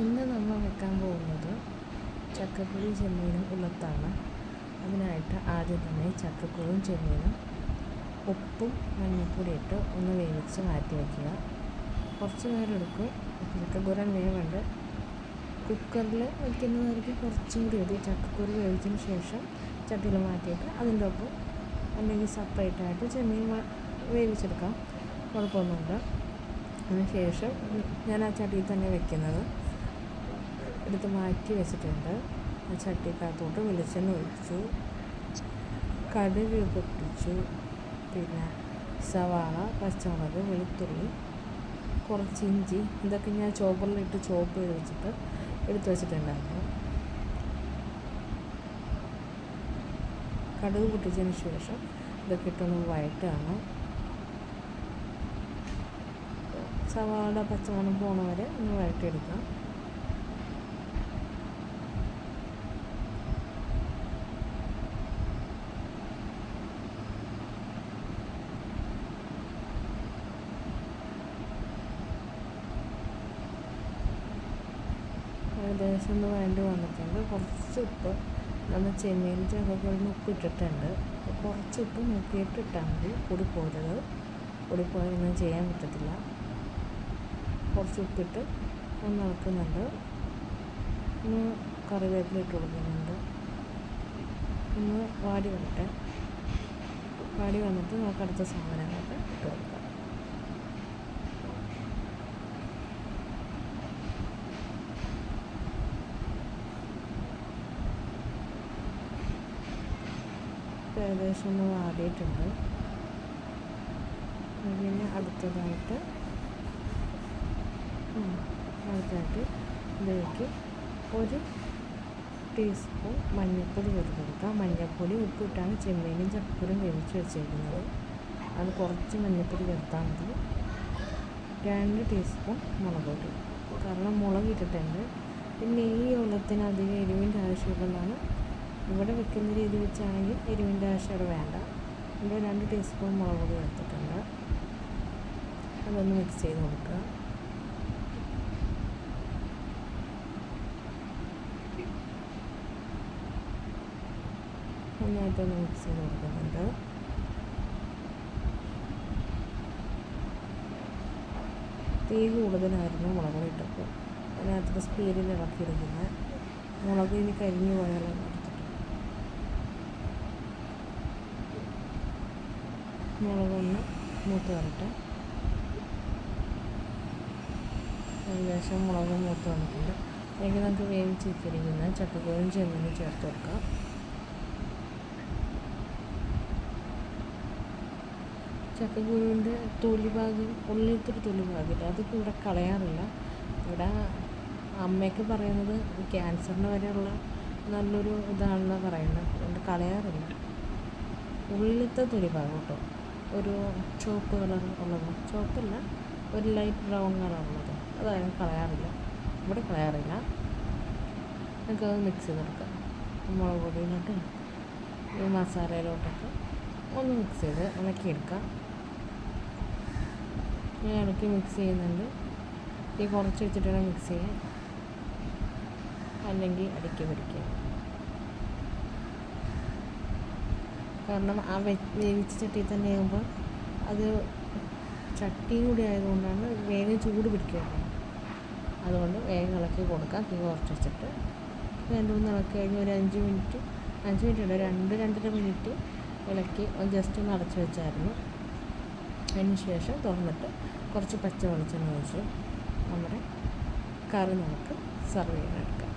ഇന്ന് നമ്മൾ വെക്കാൻ പോകുന്നത് ചക്കക്കുരു ചെമ്മീനും ഉള്ളത്താണ്. അതിനായിട്ട് ആദ്യം തന്നെ ചക്കക്കുരും ചെമ്മീനും ഉപ്പും മഞ്ഞൾപ്പൊടി ഇട്ട് ഒന്ന് വേവിച്ച് മാറ്റി വയ്ക്കുക. കുറച്ച് നേരം എടുക്കും. ചക്കക്കുരൻ വേവുണ്ട്. കുക്കറിൽ വയ്ക്കുന്നതായിരിക്കും കുറച്ചും കൂടി മതി. ചക്കക്കുരു വേവിച്ചതിന് ശേഷം ചട്ടിയിൽ മാറ്റിയിട്ട് അതിന്റെ ഒപ്പം അല്ലെങ്കിൽ സെപ്പറേറ്റ് ആയിട്ട് ചെമ്മീൻ വേവിച്ചെടുക്കാം. കുഴപ്പമൊന്നുമില്ല. അതിന് ശേഷം ഞാൻ ആ ചട്ടിയിൽ തന്നെ വെക്കുന്നത്. എടുത്ത് മാറ്റി വെച്ചിട്ടുണ്ട്. ആ ചട്ടിക്കകത്തോട്ട് വെളിച്ചെണ്ണ ഒഴിച്ചു. കടുക് പൊട്ടിച്ചു. പിന്നെ സവാള പച്ചമുളക് വെളുത്തുള്ളി കുറച്ച് ഇഞ്ചി ഇതൊക്കെ ഞാൻ ചോപ്പറിലിട്ട് ചോപ്പ് ചെയ്ത് വെച്ചിട്ട് എടുത്ത് വെച്ചിട്ടുണ്ടായിരുന്നു. കടുക് പൊട്ടിച്ചതിന് ശേഷം ഇതൊക്കെ ഇട്ടൊന്ന് വഴറ്റാണ്. സവാള പച്ചമുളക് പോണ വരെ ഒന്ന് വഴറ്റിയെടുക്കാം. ഏകദേശം ഒന്ന് വേണ്ടി വന്നിട്ടുണ്ട്. കുറച്ച് ഉപ്പ് നമ്മൾ ചെമ്മീൻ ചക്കക്കുരുന്ന് ഉപ്പ് ഇട്ടിട്ടുണ്ട്. കുറച്ച് ഉപ്പ് നോക്കിയിട്ട് ഇട്ടാൽ മതി. കൂടിപ്പോരുത് പോരുത്. പൊടി പോയാലൊന്നും ചെയ്യാൻ പറ്റത്തില്ല. കുറച്ച് ഉപ്പിട്ട് ഒന്ന് ഇളക്കുന്നുണ്ട്. ഒന്ന് കറിവേപ്പില ഇട്ട് കൊടുക്കുന്നുണ്ട്. ഒന്ന് വാടി വരട്ടെ. വാടി വന്നിട്ട് നമുക്ക് അടുത്ത സാധനങ്ങളൊക്കെ ഇട്ട് കൊടുക്കാം. ഇപ്പം ഏകദേശം ഒന്ന് വാടിയിട്ടുണ്ട്. പിന്നെ അടുത്തതായിട്ട് അടുത്തതായിട്ട് ഇതിലേക്ക് ഒരു ടീസ്പൂൺ മഞ്ഞൾപ്പൊടി ചേർത്ത് കൊടുക്കുക മഞ്ഞൾപ്പൊടി ഉപ്പിട്ടാണ് ചെമ്മീനും ചക്കക്കുരും വേവിച്ച് വെച്ചേക്കുന്നത്. അത് കുറച്ച് മഞ്ഞൾപ്പൊടി ചേർത്താൽ മതി. രണ്ട് ടീസ്പൂൺ മുളക് പൊടി. കാരണം മുളക് ഇട്ടിട്ടുണ്ട്. പിന്നെ ഈ വെള്ളത്തിന് അധികം എരിവിന്റെ ആവശ്യമില്ലെന്നാണ് ഇവിടെ വെക്കുന്ന രീതി വെച്ചാണെങ്കിൽ എരിവിന്റെ ആവശ്യം വേണ്ട. ഇവിടെ രണ്ട് ടീസ്പൂൺ മുളക് പൊടി എടുത്തിട്ടുണ്ട്. അതൊന്ന് മിക്സ് ചെയ്ത് കൊടുക്കുക. നന്നായിട്ടൊന്ന് മിക്സ് ചെയ്ത് കൊടുക്കുന്നുണ്ട്. തീ കൂടുതലായിരുന്നു മുളക് ഇട്ടപ്പോൾ. അതിനകത്ത് സ്പീഡിൽ ഇളക്കിയിരിക്കുന്നത്. മുളക് ഇനി കരിഞ്ഞു പോയാലോ മുളകൊന്ന് മൂത്ത് വരട്ടെ. ഏകദേശം മുളക് മൂത്ത് വന്നിട്ടുണ്ട്. അതിലേക്ക് നമുക്ക് വേവിച്ച് വെച്ചിരിക്കുന്ന ചക്കക്കുരും ചെമ്മീനും ചേർത്ത് കൊടുക്കാം. ഭാഗം ഉള്ളിലത്തെ ഒരു തൊലി ഭാഗമില്ല. അതൊക്കെ ഇവിടെ കളയാറില്ല. ഇവിടെ അമ്മയൊക്കെ പറയുന്നത് ക്യാൻസറിന് വരെയുള്ള നല്ലൊരു ഇതാണെന്നാണ് പറയുന്നത്. അതുകൊണ്ട് കളയാറില്ല. ഉള്ളിലത്തെ തൊലി ഭാഗം കേട്ടോ. ഒരു ചുവപ്പ് കളർ ഉള്ളത്. ചുവപ്പല്ല ഒരു ലൈറ്റ് ബ്രൗൺ കളറുള്ളത് അതായത് കളയാറില്ല. ഇവിടെ കളയാറില്ല. നമുക്കത് മിക്സ് ചെയ്തെടുക്കാം. മുളക് പൊടിയിലോട്ടും ഈ മസാലയിലോട്ടൊക്കെ ഒന്ന് മിക്സ് ചെയ്ത് ഇളക്കിയെടുക്കാം ഞാൻ ഇളക്കി മിക്സ് ചെയ്യുന്നുണ്ട്. ഈ കുറച്ച് വെച്ചിട്ട് വേണം മിക്സ് ചെയ്യാൻ. അല്ലെങ്കിൽ അടിക്കി പിടിക്കുക കാരണം ആ വേവിച്ച ചട്ടിയിൽ തന്നെ ആകുമ്പോൾ അത് ചട്ടിയും കൂടി ആയതുകൊണ്ടാണ് വേഗം ചൂട് പിടിക്കുകയാണ് അതുകൊണ്ട് വേഗം ഇളക്കി കൊടുക്കാം. തീ കുറച്ച് വെച്ചിട്ട്. രണ്ട് മൂന്ന് ഇളക്കി കഴിഞ്ഞ് ഒരു അഞ്ച് മിനിറ്റ് അഞ്ച് മിനിറ്റ് ഉണ്ട് രണ്ട് രണ്ടര മിനിറ്റ് ഇളക്കി ജസ്റ്റ് ഒന്ന് അടച്ച് വെച്ചായിരുന്നു. അതിന് ശേഷം തുറന്നിട്ട് കുറച്ച് പച്ച വെളിച്ചെണ്ണ ഒഴിച്ച് നമ്മുടെ കറി നമുക്ക് സെർവ് ചെയ്യാനെടുക്കാം